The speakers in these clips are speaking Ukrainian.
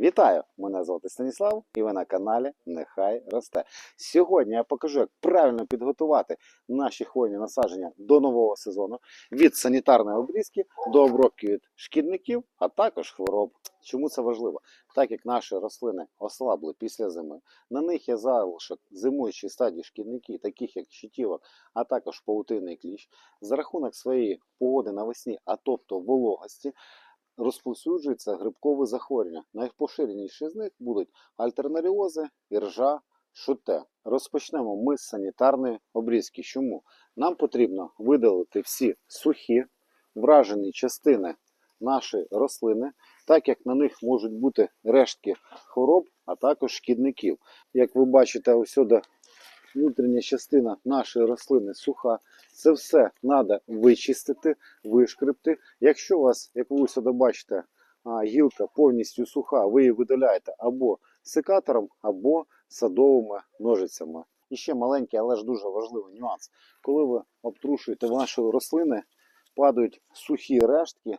Вітаю! Мене звати Станіслав і ви на каналі Нехай Росте. Сьогодні я покажу, як правильно підготувати наші хвойні насадження до нового сезону від санітарної обрізки до обробки від шкідників, а також хвороб. Чому це важливо? Так як наші рослини ослабли після зими, на них є залишок зимуючої стадії шкідників, таких як щитівок, а також паутинний кліщ, за рахунок своєї погоди навесні, а тобто вологості, розповсюджується грибкове захворювання. Найпоширеніші з них будуть альтернаріози, іржа, шуте. Розпочнемо ми з санітарної обрізки. Чому? Нам потрібно видалити всі сухі, вражені частини нашої рослини, так як на них можуть бути рештки хвороб, а також шкідників. Як ви бачите, ось сюди внутрішня частина нашої рослини суха. Це все треба вичистити, вишкребти. Якщо у вас, як ви бачите, гілка повністю суха, ви її видаляєте або секатором, або садовими ножицями. І ще маленький, але ж дуже важливий нюанс. Коли ви обтрушуєте ваші рослини, падають сухі рештки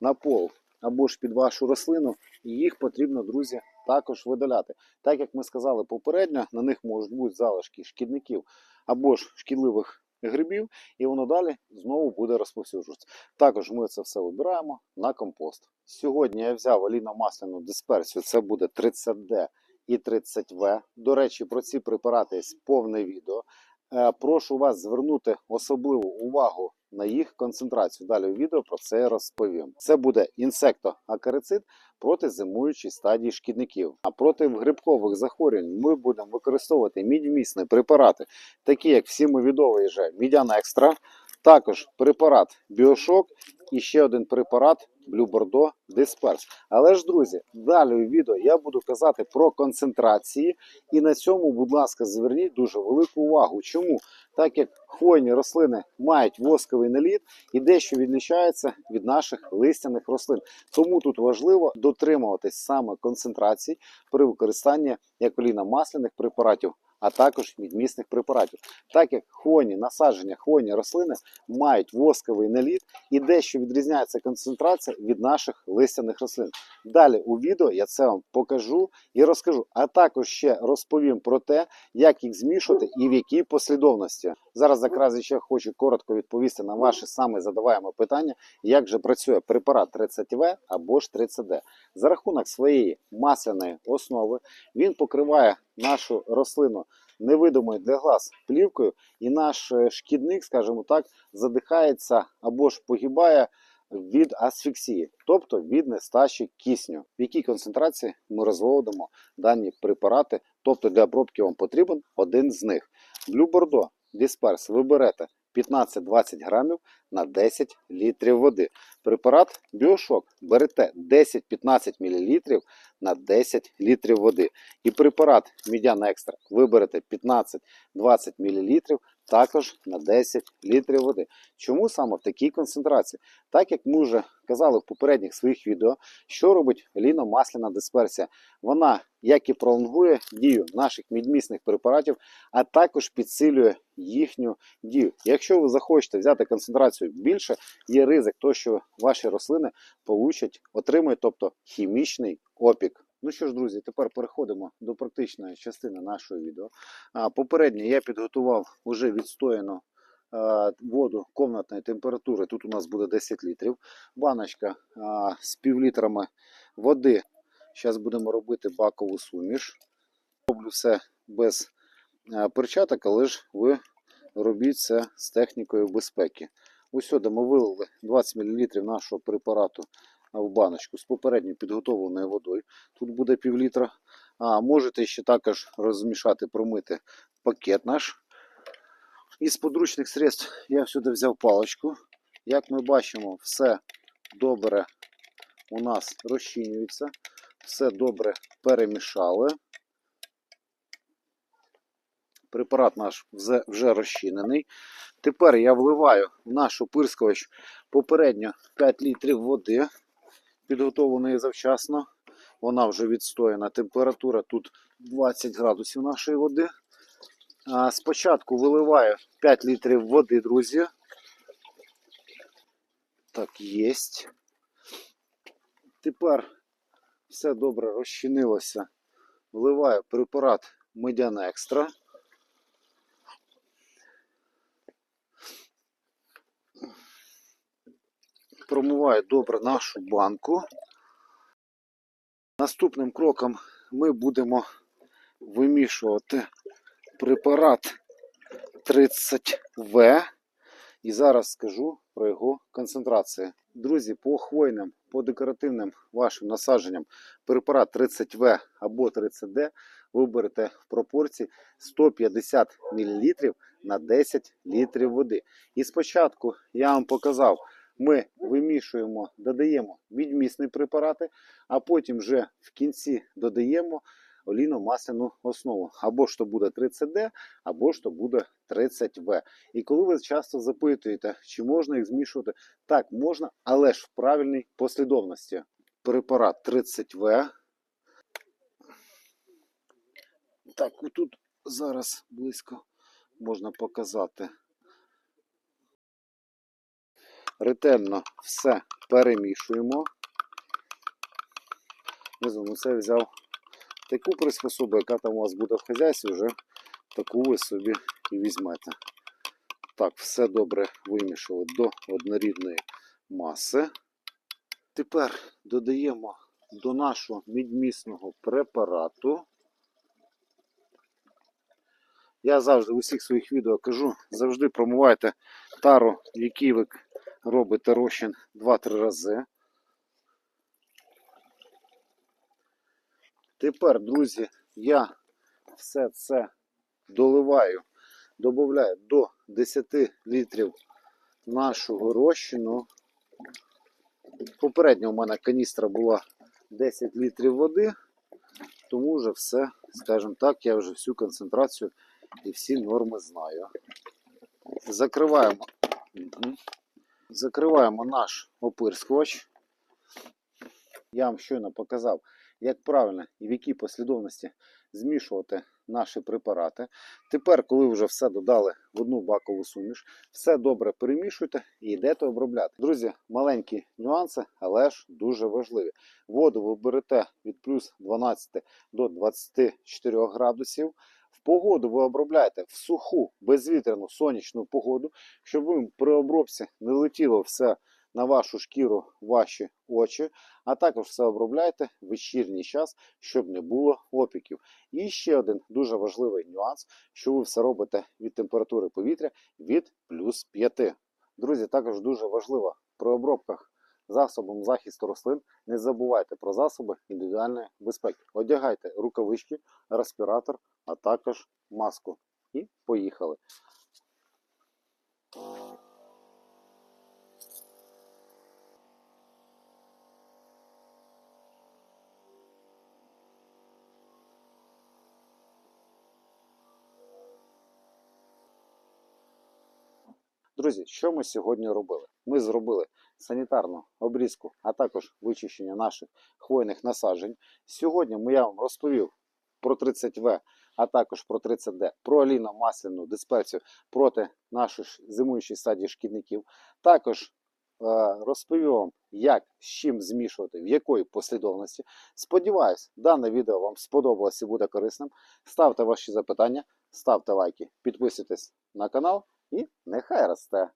на пол або ж під вашу рослину, і їх потрібно, друзі, також видаляти. Так як ми сказали попередньо, на них можуть бути залишки шкідників або ж шкідливих грибів, і воно далі знову буде розповсюджуватися. Також ми це все вибираємо на компост. Сьогодні я взяв олійно-масляну дисперсію, це буде 30D і 30В. До речі, про ці препарати є повне відео. Е, Прошу вас звернути особливу увагу на їх концентрацію. Далі у відео про це розповім. Це буде інсектоакарицид проти зимуючої стадії шкідників. А проти грибкових захворювань ми будемо використовувати мідьмісні препарати, такі як всім відомий вже Мідяна Екстра, також препарат Біошок і ще один препарат Blue Bordeaux Disperse. Але ж, друзі, далі у відео я буду казати про концентрації, і на цьому, будь ласка, зверніть дуже велику увагу. Чому? Так як хвойні рослини мають восковий наліт і дещо відлічається від наших листяних рослин. Тому тут важливо дотримуватись саме концентрацій при використанні як олійно-масляних препаратів, а також мідмісних препаратів. Так як хвойні насадження, хвойні рослини мають восковий наліт і дещо відрізняється концентрація від наших листяних рослин. Далі у відео я це вам покажу і розкажу, а також ще розповім про те, як їх змішувати і в якій послідовності. Зараз якраз ще хочу коротко відповісти на ваше саме задаваємо питання, як же працює препарат 30В або ж 30D. За рахунок своєї масляної основи він покриває нашу рослину невидимою для глаз плівкою, і наш е, шкідник, скажімо так, задихається або ж погибає від асфіксії, тобто від нестачі кисню. В якій концентрації ми розводимо дані препарати, тобто для обробки вам потрібен один з них. Bordeaux Disperse ви берете 15-20 грамів на 10 літрів води. Препарат Біошок берете 10-15 мл на 10 літрів води. І препарат Медяна Екстра ви берете 15-20 мл також на 10 літрів води. Чому саме в такій концентрації? Так як ми вже казали в попередніх своїх відео, що робить ліно-масляна дисперсія. Вона як і пролонгує дію наших мідмісних препаратів, а також підсилює їхню дію. Якщо ви захочете взяти концентрацію більше, є ризик, то що ваші рослини получать, отримують, тобто хімічний опік. Ну що ж, друзі, тепер переходимо до практичної частини нашого відео. А, Попередньо я підготував уже відстояну воду комнатної температури. Тут у нас буде 10 літрів. Баночка а, з півлітрами води. Зараз будемо робити бакову суміш. Роблю все без а, перчаток, але ж ви робіть це з технікою безпеки. Ось сюди ми вилили 20 мл нашого препарату в баночку з попередньо підготовленою водою. Тут буде пів літра. А можете ще також розмішати, промити пакет наш. Із подручних средств я сюди взяв паличку. Як ми бачимо, все добре у нас розчинюється, все добре перемішали. Препарат наш вже- розчинений. Тепер я вливаю в наш опирскувач попередньо 5 літрів води, підготовленої завчасно. Вона вже відстояна. Температура тут 20 градусів нашої води. Спочатку виливаю 5 літрів води, друзі. Так, єсть. Тепер все добре розчинилося. Вливаю препарат Медян Екстра. Промиваю добре нашу банку. Наступним кроком ми будемо вимішувати препарат 30В. І зараз скажу про його концентрацію. Друзі, по хвойним, по декоративним вашим насадженням препарат 30В або 30D ви берете в пропорції 150 мл на 10 літрів води. І спочатку я вам показав, ми вимішуємо, додаємо відмісні препарати, а потім вже в кінці додаємо олійно-масляну основу. Або ж то буде 30D, або ж то буде 30В. І коли ви часто запитуєте, чи можна їх змішувати, так, можна, але ж в правильній послідовності. Препарат 30В. Так, тут зараз близько можна показати. Ретельно все перемішуємо. Знаю, ну це взяв таку приспособу, яка там у вас буде в хазяйстві, вже таку ви собі і візьмете. Так, все добре вимішали до однорідної маси. Тепер додаємо до нашого відмісного препарату. Я завжди в усіх своїх відео кажу, завжди промивайте тару, в якій ви робите розчин 2-3 рази. Тепер, друзі, я все це доливаю, додаю до 10 літрів нашого розчину. Попередньо у мене каністра була 10 літрів води, тому вже все, скажімо так, я вже всю концентрацію і всі норми знаю. Закриваємо. Закриваємо наш опирскувач. Я вам щойно показав, як правильно і в якій послідовності змішувати наші препарати. Тепер, коли вже все додали в одну бакову суміш, все добре перемішуйте і йдете обробляти. Друзі, маленькі нюанси, але ж дуже важливі. Воду ви берете від плюс 12 до 24 градусів. Погоду ви обробляєте в суху, безвітряну сонячну погоду, щоб ви при обробці не летіло все на вашу шкіру, ваші очі, а також все обробляйте в вечірній час, щоб не було опіків. І ще один дуже важливий нюанс, що ви все робите від температури повітря від плюс 5. Друзі, також дуже важливо при обробках засобом захисту рослин не забувайте про засоби індивідуальної безпеки. Одягайте рукавички, респіратор, а також маску. І поїхали. Друзі, що ми сьогодні робили? Ми зробили санітарну обрізку, а також вичищення наших хвойних насаджень. Сьогодні я вам розповів про 30В, а також про 30D, про олійно-масляну дисперсію проти нашої зимуючої стадії шкідників. Також е, розповів вам, як з чим змішувати, в якої послідовності. Сподіваюсь, дане відео вам сподобалось і буде корисним. Ставте ваші запитання, ставте лайки, підписуйтесь на канал і нехай росте.